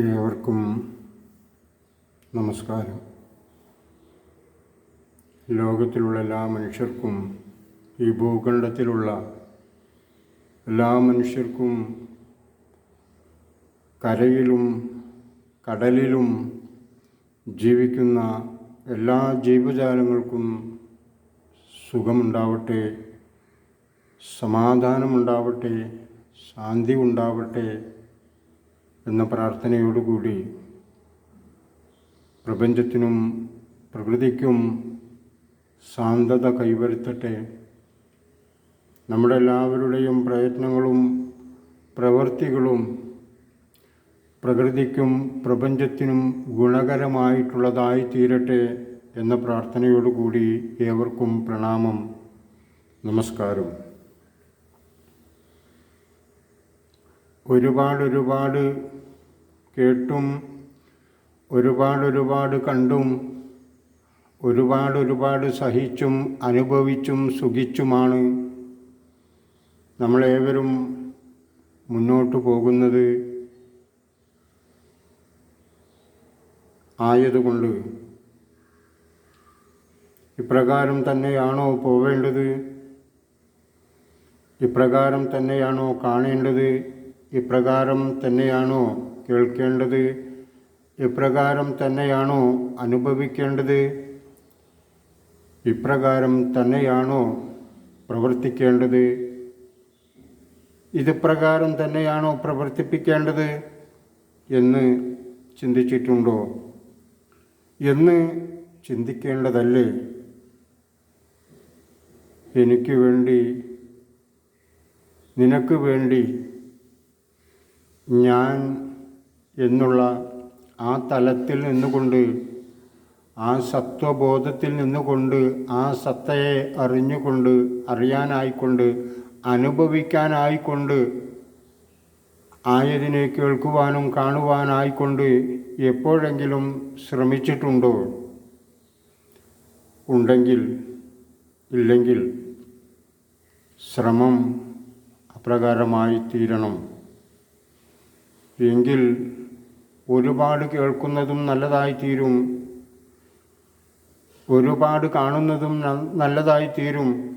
ഏവർക്കും നമസ്കാരം. ലോകത്തിലുള്ള എല്ലാ മനുഷ്യർക്കും ഈ ഭൂഖണ്ഡത്തിലുള്ള എല്ലാ മനുഷ്യർക്കും കരയിലും കടലിലും ജീവിക്കുന്ന എല്ലാ ജീവജാലങ്ങൾക്കും സുഖമുണ്ടാവട്ടെ സമാധാനമുണ്ടാവട്ടെ ശാന്തി ഉണ്ടാവട്ടെ എന്ന പ്രാർത്ഥനയോടുകൂടി പ്രപഞ്ചത്തിനും പ്രകൃതിക്കും ശാന്തത കൈവരുത്തട്ടെ. നമ്മുടെ എല്ലാവരുടെയും പ്രയത്നങ്ങളും പ്രവൃത്തികളും പ്രകൃതിക്കും പ്രപഞ്ചത്തിനും ഗുണകരമായിട്ടുള്ളതായി തീരട്ടെ എന്ന പ്രാർത്ഥനയോടുകൂടി ഏവർക്കും പ്രണാമം. നമസ്കാരം. ഒരുപാട് ഒരുപാട് കേട്ടും ഒരുപാട് ഒരുപാട് കണ്ടും ഒരുപാട് ഒരുപാട് സഹിച്ചും അനുഭവിച്ചും സുഖിച്ചുമാണ് നമ്മളേവരും മുന്നോട്ട് പോകുന്നത് ആയതുകൊണ്ട്. ഇപ്രകാരം തന്നെയാണോ പോവേണ്ടത്? ഇപ്രകാരം തന്നെയാണോ കാണേണ്ടത്? ഇപ്രകാരം തന്നെയാണോ കേൾക്കേണ്ടത് ഇപ്രകാരം തന്നെയാണോ അനുഭവിക്കേണ്ടത്? ഇപ്രകാരം തന്നെയാണോ പ്രവർത്തിക്കേണ്ടത്? ഇത് പ്രകാരം തന്നെയാണോ പ്രവർത്തിപ്പിക്കേണ്ടത് എന്ന് ചിന്തിച്ചിട്ടുണ്ടോ? എന്ന് ചിന്തിക്കേണ്ടതല്ലേ? എനിക്ക് വേണ്ടി നിനക്ക് വേണ്ടി ഞാൻ എന്നുള്ള ആ തലത്തിൽ നിന്നുകൊണ്ട് ആ സത്വബോധത്തിൽ നിന്നുകൊണ്ട് ആ സത്തയെ അറിഞ്ഞുകൊണ്ട് അറിയാനായിക്കൊണ്ട് അനുഭവിക്കാനായിക്കൊണ്ട് ആയതിനെ കേൾക്കുവാനും കാണുവാനായിക്കൊണ്ട് എപ്പോഴെങ്കിലും ശ്രമിച്ചിട്ടുണ്ടോ? ഉണ്ടെങ്കിൽ ഇല്ലെങ്കിൽ ശ്രമം അപ്രകാരമായി തീരണം. എങ്കിൽ ഒരുപാട് കേൾക്കുന്നതും നല്ലതായി തീരും ഒരുപാട് കാണുന്നതും നല്ലതായിത്തീരും. നല്ലതായി തീരും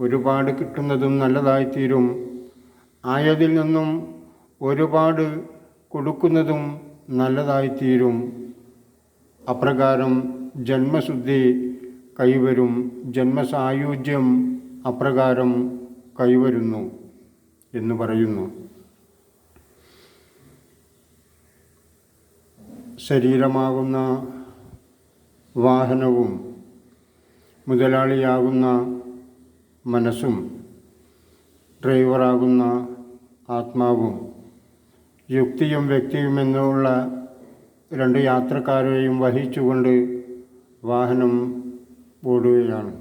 ഒരുപാട് കിട്ടുന്നതും നല്ലതായി തീരും ആയതിൽ നിന്നും ഒരുപാട് കൊടുക്കുന്നതും നല്ലതായി തീരും അപ്രകാരം ജന്മശുദ്ധി കൈവരും. ജന്മസായുജ്യം അപ്രകാരം കൈവരുന്നു എന്ന് പറയുന്നു. ശരീരമാകുന്ന വാഹനവും മുതലാളിയാകുന്ന മനസ്സും ഡ്രൈവറാകുന്ന ആത്മാവും യുക്തിയും വ്യക്തിയും എന്നുള്ള രണ്ട് യാത്രക്കാരെയും വഹിച്ചുകൊണ്ട് വാഹനം ഓടുകയാണ്.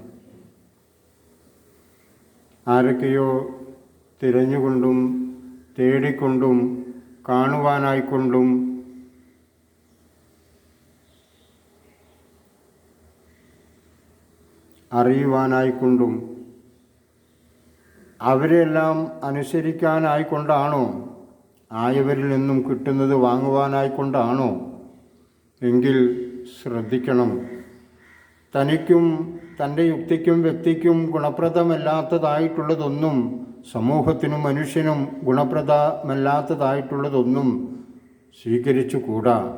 ആരൊക്കെയോ തിരഞ്ഞുകൊണ്ടും തേടിക്കൊണ്ടും കാണുവാനായിക്കൊണ്ടും അറിയുവാനായിക്കൊണ്ടും അവരെല്ലാം അനുസരിക്കാനായിക്കൊണ്ടാണോ? ആയവരിൽ നിന്നും കിട്ടുന്നത് വാങ്ങുവാനായിക്കൊണ്ടാണോ? എങ്കിൽ ശ്രദ്ധിക്കണം. തനിക്കും തന്റെ യുക്തിക്കും വ്യക്തിക്കും ഗുണപ്രദമല്ലാത്തതായിട്ടുള്ളതൊന്നും സമൂഹത്തിനും മനുഷ്യനും ഗുണപ്രദമല്ലാത്തതായിട്ടുള്ളതൊന്നും സ്വീകരിച്ചുകൂടാ.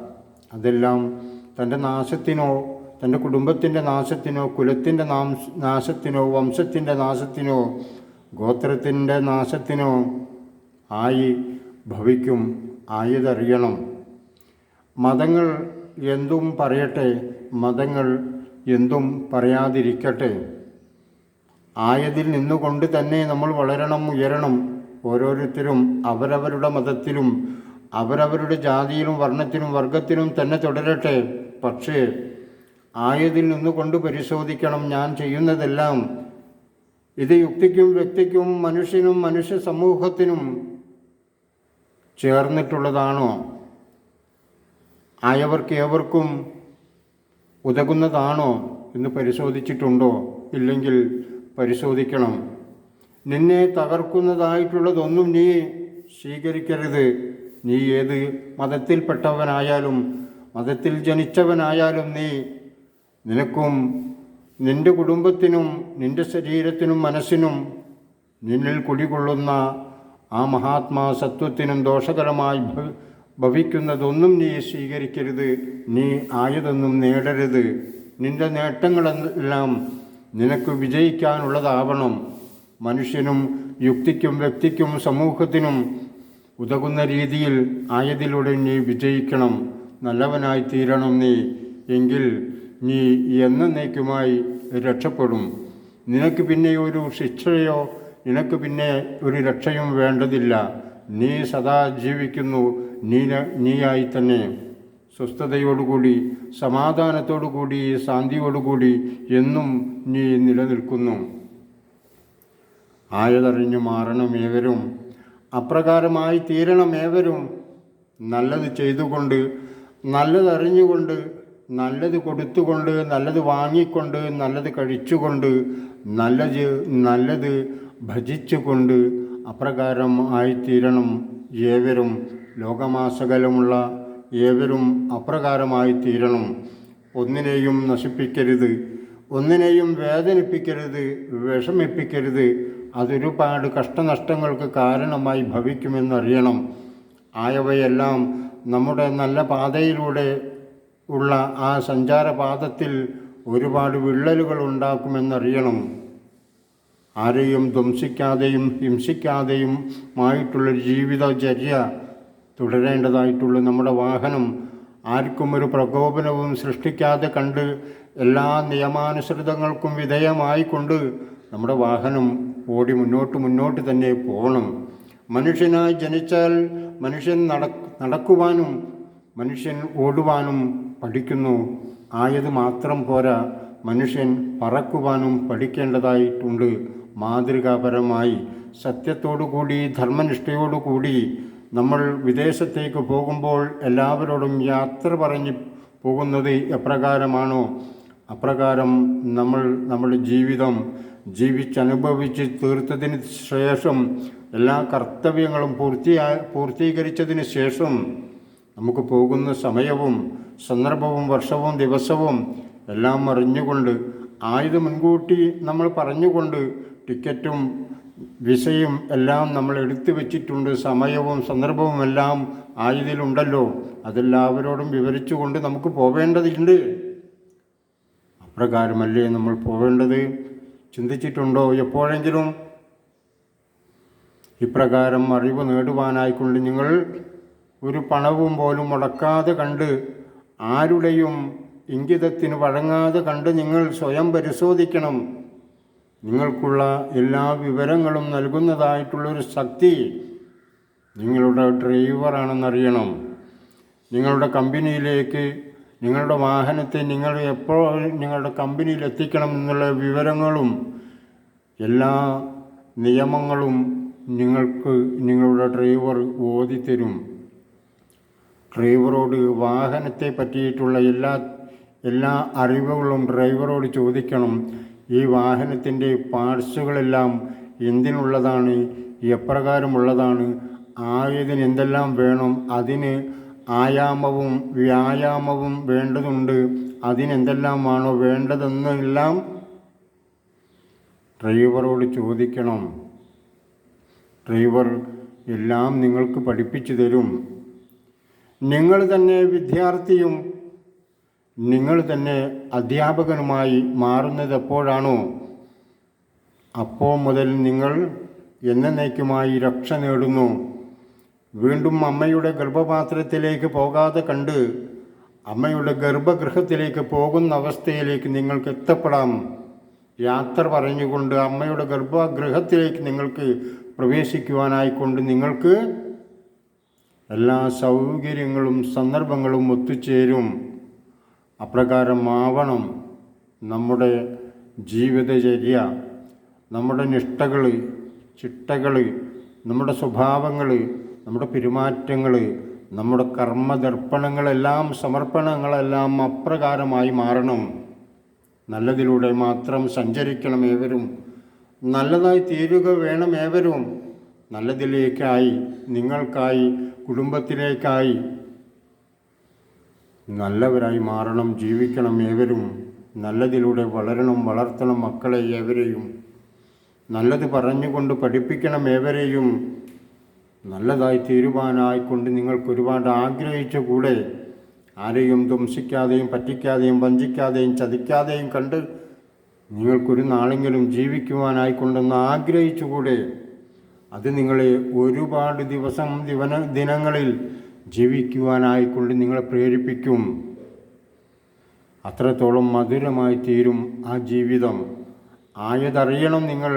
അതെല്ലാം തന്റെ നാശത്തിനോ തന്റെ കുടുംബത്തിന്റെ നാശത്തിനോ കുലത്തിന്റെ നാശത്തിനോ വംശത്തിന്റെ നാശത്തിനോ ഗോത്രത്തിന്റെ നാശത്തിനോ ആയി ഭവിക്കും ആയതറിയണം. മതങ്ങൾ എന്തും പറയട്ടെ മതങ്ങൾ എന്തും പറയാതിരിക്കട്ടെ. ആയതിൽ നിന്നുകൊണ്ട് തന്നെ നമ്മൾ വളരണം ഉയരണം. ഓരോരുത്തരും അവരവരുടെ മതത്തിലും അവരവരുടെ ജാതിയിലും വർണത്തിലും വർഗത്തിലും തന്നെ തുടരട്ടെ. പക്ഷേ ആയതിൽ നിന്നുകൊണ്ട് പരിശോധിക്കണം ഞാൻ ചെയ്യുന്നതെല്ലാം. ഇത് യുക്തിക്കും വ്യക്തിക്കും മനുഷ്യനും മനുഷ്യ സമൂഹത്തിനും ചേർന്നിട്ടുള്ളതാണോ? ആയവർക്ക് ഏവർക്കും ഉതകുന്നതാണോ എന്ന് പരിശോധിച്ചിട്ടുണ്ടോ? ഇല്ലെങ്കിൽ പരിശോധിക്കണം. നിന്നെ തകർക്കുന്നതായിട്ടുള്ളതൊന്നും നീ സ്വീകരിക്കരുത്. നീ ഏത് മതത്തിൽപ്പെട്ടവനായാലും മതത്തിൽ ജനിച്ചവനായാലും നീ നിനക്കും നിന്റെ കുടുംബത്തിനും നിന്റെ ശരീരത്തിനും മനസ്സിനും നിന്നിൽ കുടികൊള്ളുന്ന ആ മഹാത്മാ സത്വത്തിനും ദോഷകരമായി ഭവിക്കുന്നതൊന്നും നീ സ്വീകരിക്കരുത്. നീ ആയതൊന്നും നേടരുത്. നിന്റെ നേട്ടങ്ങളെല്ലാം നിനക്ക് വിജയിക്കാനുള്ളതാവണം. മനുഷ്യനും യുക്തിക്കും വ്യക്തിക്കും സമൂഹത്തിനും ഉതകുന്ന രീതിയിൽ ആയതിലൂടെ നീ വിജയിക്കണം. നല്ലവനായി തീരണം നീ. എങ്കിൽ നീ എന്നേക്കുമായി രക്ഷപ്പെടും. നിനക്ക് പിന്നെ ഒരു ശിക്ഷയോ നിനക്ക് പിന്നെ ഒരു രക്ഷയും വേണ്ടതില്ല. നീ സദാ ജീവിക്കുന്നു. നീ നീയായി തന്നെ. സ്വസ്ഥതയോടുകൂടി സമാധാനത്തോടുകൂടി ശാന്തിയോടുകൂടി എന്നും നീ നിലനിൽക്കുന്നു. ആയതറിഞ്ഞു മാറണം ഏവരും. അപ്രകാരമായി തീരണം ഏവരും. നല്ലത് ചെയ്തുകൊണ്ട് നല്ലതറിഞ്ഞുകൊണ്ട് നല്ലത് കൊടുത്തുകൊണ്ട് നല്ലത് വാങ്ങിക്കൊണ്ട് നല്ലത് കഴിച്ചുകൊണ്ട് നല്ലത് നല്ലത് ഭജിച്ചുകൊണ്ട് അപ്രകാരം ആയിത്തീരണം ഏവരും. ലോകമാസകലമുള്ള ഏവരും അപ്രകാരമായി തീരണം. ഒന്നിനെയും നശിപ്പിക്കരുത് ഒന്നിനെയും വേദനിപ്പിക്കരുത് വിഷമിപ്പിക്കരുത്. അതൊരുപാട് കഷ്ടനഷ്ടങ്ങൾക്ക് കാരണമായി ഭവിക്കുമെന്നറിയണം. ആയവയെല്ലാം നമ്മുടെ നല്ല പാതയിലൂടെ ഉള്ള ആ സഞ്ചാരപാതത്തിൽ ഒരുപാട് വിള്ളലുകൾ ഉണ്ടാക്കുമെന്നറിയണം ആരെയും ധ്വംസിക്കാതെയും ഹിംസിക്കാതെയും ആയിട്ടുള്ള ജീവിതചര്യ തുടരേണ്ടതായിട്ടുള്ള നമ്മുടെ വാഹനം ആർക്കും ഒരു പ്രകോപനവും സൃഷ്ടിക്കാതെ കണ്ട് എല്ലാ നിയമാനുസൃതങ്ങൾക്കും വിധേയമായിക്കൊണ്ട് നമ്മുടെ വാഹനം ഓടി മുന്നോട്ട് മുന്നോട്ട് തന്നെ പോകണം. മനുഷ്യനായി ജനിച്ചാൽ മനുഷ്യൻ നടക്കുവാനും മനുഷ്യൻ ഓടുവാനും പഠിക്കുന്നു. ആയത് മാത്രം പോരാ മനുഷ്യൻ പറക്കുവാനും പഠിക്കേണ്ടതായിട്ടുണ്ട്. മാതൃകാപരമായി സത്യത്തോടുകൂടി ധർമ്മനിഷ്ഠയോടുകൂടി നമ്മൾ വിദേശത്തേക്ക് പോകുമ്പോൾ എല്ലാവരോടും യാത്ര പറഞ്ഞ് പോകുന്നത് എപ്രകാരമാണോ? അപ്രകാരം നമ്മൾ നമ്മുടെ ജീവിതം ജീവിച്ചനുഭവിച്ച് തീർത്തതിന് ശേഷം എല്ലാ കർത്തവ്യങ്ങളും പൂർത്തിയാ പൂർത്തീകരിച്ചതിന് ശേഷം നമുക്ക് പോകുന്ന സമയവും സന്ദർഭവും വർഷവും ദിവസവും എല്ലാം അറിഞ്ഞുകൊണ്ട് ആയത് മുൻകൂട്ടി നമ്മൾ പറഞ്ഞുകൊണ്ട് ടിക്കറ്റും വിസയും എല്ലാം നമ്മൾ എടുത്തു വെച്ചിട്ടുണ്ട്. സമയവും സന്ദർഭവും എല്ലാം ആയതിലുണ്ടല്ലോ അതെല്ലാവരോടും വിവരിച്ചുകൊണ്ട് നമുക്ക് പോവേണ്ടതുണ്ട്. അപ്രകാരമല്ലേ നമ്മൾ പോവേണ്ടത്? ചിന്തിച്ചിട്ടുണ്ടോ എപ്പോഴെങ്കിലും? ഇപ്രകാരം അറിവ് നേടുവാനായിക്കൊണ്ട് നിങ്ങൾ ഒരു പണവും പോലും മുടക്കാതെ കണ്ട് ആരുടെയും ഇംഗിതത്തിന് വഴങ്ങാതെ കണ്ട് നിങ്ങൾ സ്വയം പരിശോധിക്കണം. നിങ്ങൾക്കുള്ള എല്ലാ വിവരങ്ങളും നൽകുന്നതായിട്ടുള്ളൊരു ശക്തി നിങ്ങളുടെ ഡ്രൈവറാണെന്നറിയണം. നിങ്ങളുടെ കമ്പനിയിലേക്ക് നിങ്ങളുടെ വാഹനത്തെ നിങ്ങൾ എപ്പോൾ നിങ്ങളുടെ കമ്പനിയിൽ എത്തിക്കണം എന്നുള്ള വിവരങ്ങളും എല്ലാ നിയമങ്ങളും നിങ്ങൾക്ക് നിങ്ങളുടെ ഡ്രൈവർ ഓതിത്തരും. ഡ്രൈവറോട് വാഹനത്തെ പറ്റിയിട്ടുള്ള എല്ലാ എല്ലാ അറിവുകളും ഡ്രൈവറോട് ചോദിക്കണം. ഈ വാഹനത്തിന്റെ പാർട്സുകളെല്ലാം എന്തിനുള്ളതാണ്? എപ്രകാരമുള്ളതാണ്? ആയതിന് എന്തെല്ലാം വേണം? അതിന് ആയാമവും വ്യായാമവും വേണ്ടതുണ്ട്. അതിനെന്തെല്ലാമാണോ വേണ്ടതെന്നെല്ലാം ഡ്രൈവറോട് ചോദിക്കണം. ഡ്രൈവർ എല്ലാം നിങ്ങൾക്ക് പഠിപ്പിച്ചു തരും. നിങ്ങൾ തന്നെ വിദ്യാർത്ഥിയും നിങ്ങൾ തന്നെ അധ്യാപകനുമായി മാറുന്നത് എപ്പോഴാണോ? അപ്പോൾ മുതൽ നിങ്ങൾ എന്നേക്കുമായി രക്ഷ നേടുന്നു. വീണ്ടും അമ്മയുടെ ഗർഭപാത്രത്തിലേക്ക് പോകാതെ കണ്ട് അമ്മയുടെ ഗർഭഗൃഹത്തിലേക്ക് പോകുന്ന അവസ്ഥയിലേക്ക് നിങ്ങൾക്ക് എത്തപ്പെടാം. യാത്ര പറഞ്ഞുകൊണ്ട് അമ്മയുടെ ഗർഭഗൃഹത്തിലേക്ക് നിങ്ങൾക്ക് പ്രവേശിക്കുവാനായിക്കൊണ്ട് നിങ്ങൾക്ക് എല്ലാ സൗകര്യങ്ങളും സന്ദർഭങ്ങളും ഒത്തുചേരും. അപ്രകാരമാവണം നമ്മുടെ ജീവിതചര്യ നമ്മുടെ നിഷ്ഠകൾ ചിട്ടകൾ നമ്മുടെ സ്വഭാവങ്ങൾ നമ്മുടെ പെരുമാറ്റങ്ങൾ നമ്മുടെ കർമ്മദർപ്പണങ്ങളെല്ലാം സമർപ്പണങ്ങളെല്ലാം അപ്രകാരമായി മാറണം. നല്ലതിലൂടെ മാത്രം സഞ്ചരിക്കണം ഏവരും. നല്ലതായി തീരുക വേണം ഏവരും. നല്ലതിലേക്കായി നിങ്ങൾക്കായി കുടുംബത്തിലേക്കായി നല്ലവരായി മാറണം ജീവിക്കണം ഏവരും നല്ലതിലൂടെ വളരണം വളർത്തണം മക്കളെ ഏവരെയും നല്ലത് പറഞ്ഞുകൊണ്ട് പഠിപ്പിക്കണം ഏവരെയും നല്ലതായി തീരുമാനമായിക്കൊണ്ട് നിങ്ങൾക്ക് ഒരുപാട് ആഗ്രഹിച്ച കൂടെ ആരെയും ധ്വംസിക്കാതെയും പറ്റിക്കാതെയും വഞ്ചിക്കാതെയും ചതിക്കാതെയും കണ്ട് നിങ്ങൾക്കൊരു നാളെങ്കിലും ജീവിക്കുവാനായിക്കൊണ്ടെന്ന് ആഗ്രഹിച്ചുകൂടെ അത് നിങ്ങളെ ഒരുപാട് ദിവസം ദിവന ദിനങ്ങളിൽ ജീവിക്കുവാനായിക്കൊണ്ട് നിങ്ങളെ പ്രേരിപ്പിക്കും. അത്രത്തോളം മധുരമായി തീരും ആ ജീവിതം. ആയതറിയണം നിങ്ങൾ.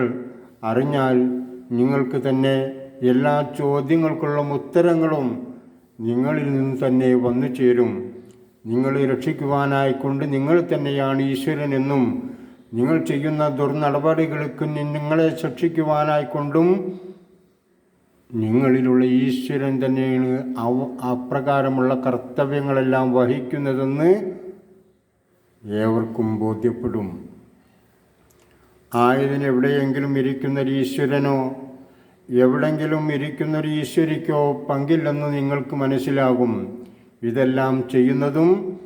അറിഞ്ഞാൽ നിങ്ങൾക്ക് തന്നെ എല്ലാ ചോദ്യങ്ങൾക്കുള്ള ഉത്തരങ്ങളും നിങ്ങളിൽ നിന്ന് തന്നെ വന്നു ചേരും. നിങ്ങളെ രക്ഷിക്കുവാനായിക്കൊണ്ട് നിങ്ങൾ തന്നെയാണ് ഈശ്വരനെന്നും നിങ്ങൾ ചെയ്യുന്ന ദുർനടപടികൾക്ക് നിങ്ങളെ ശിക്ഷിക്കുവാനായിക്കൊണ്ടും നിങ്ങളിലുള്ള ഈശ്വരൻ തന്നെയാണ് അപ്രകാരമുള്ള കർത്തവ്യങ്ങളെല്ലാം വഹിക്കുന്നതെന്ന് ഏവർക്കും ബോധ്യപ്പെടും. ആയതിന് എവിടെയെങ്കിലും ഇരിക്കുന്നൊരു ഈശ്വരനോ എവിടെങ്കിലും ഇരിക്കുന്നൊരു ഈശ്വരിക്കോ പങ്കില്ലെന്ന് നിങ്ങൾക്ക് മനസ്സിലാകും. ഇതെല്ലാം ചെയ്യുന്നതും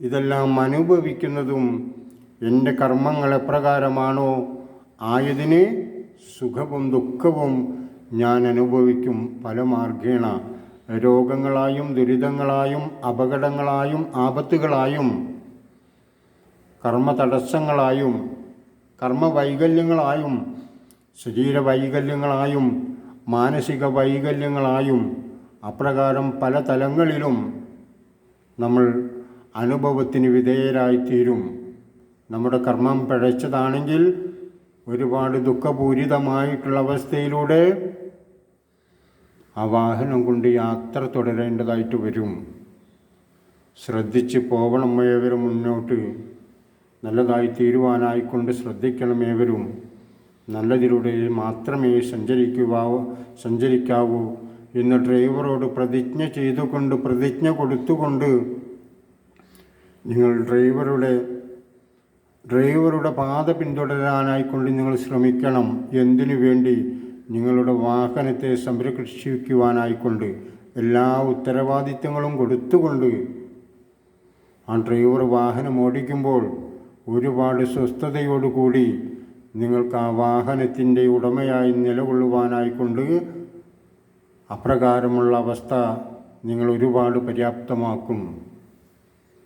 ഇതെല്ലാം അനുഭവിക്കുന്നതും എന്റെ കർമ്മങ്ങൾ എപ്രകാരമാണോ ആയതിന് സുഖവും ദുഃഖവും ഞാൻ അനുഭവിക്കും പല മാർഗേണ. രോഗങ്ങളായും ദുരിതങ്ങളായും അപകടങ്ങളായും ആപത്തുകളായും കർമ്മതടസ്സങ്ങളായും കർമ്മവൈകല്യങ്ങളായും ശരീരവൈകല്യങ്ങളായും വൈകല്യങ്ങളായും ശരീര വൈകല്യങ്ങളായും മാനസിക വൈകല്യങ്ങളായും അപ്രകാരം പല തലങ്ങളിലും നമ്മൾ അനുഭവത്തിന് വിധേയരായിത്തീരും. നമ്മുടെ കർമ്മം പിഴച്ചതാണെങ്കിൽ ഒരുപാട് ദുഃഖപൂരിതമായിട്ടുള്ള അവസ്ഥയിലൂടെ ആ വാഹനം കൊണ്ട് യാത്ര തുടരേണ്ടതായിട്ട് വരും. ശ്രദ്ധിച്ച് പോകണം ഏവരും മുന്നോട്ട്. നല്ലതായി തീരുവാനായിക്കൊണ്ട് ശ്രദ്ധിക്കണം ഏവരും. നല്ലതിലൂടെ മാത്രമേ സഞ്ചരിക്കുവാവൂ സഞ്ചരിക്കാവൂ എന്ന് ഡ്രൈവറോട് പ്രതിജ്ഞ ചെയ്തുകൊണ്ട് പ്രതിജ്ഞ കൊടുത്തുകൊണ്ട് നിങ്ങൾ ഡ്രൈവറുടെ ഡ്രൈവറുടെ പാത പിന്തുടരാനായിക്കൊണ്ട് നിങ്ങൾ ശ്രമിക്കണം. എന്തിനു വേണ്ടി? നിങ്ങളുടെ വാഹനത്തെ സംരക്ഷിക്കുവാനായിക്കൊണ്ട്. എല്ലാ ഉത്തരവാദിത്തങ്ങളും കൊടുത്തുകൊണ്ട്. ആ ഡ്രൈവർ വാഹനം ഓടിക്കുമ്പോൾ ഒരുപാട് സ്വസ്ഥതയോടുകൂടി നിങ്ങൾക്ക് ആ വാഹനത്തിന്റെ ഉടമയായി നിലകൊള്ളുവാനായിക്കൊണ്ട് അപ്രകാരമുള്ള അവസ്ഥ നിങ്ങൾ ഒരുപാട് പര്യാപ്തമാക്കും.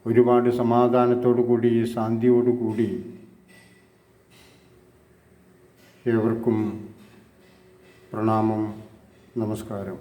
ഒരുപാട് സമാധാനത്തോടു കൂടി ശാന്തിയോടു കൂടി ഏവർക്കും പ്രണാമം നമസ്കാരം.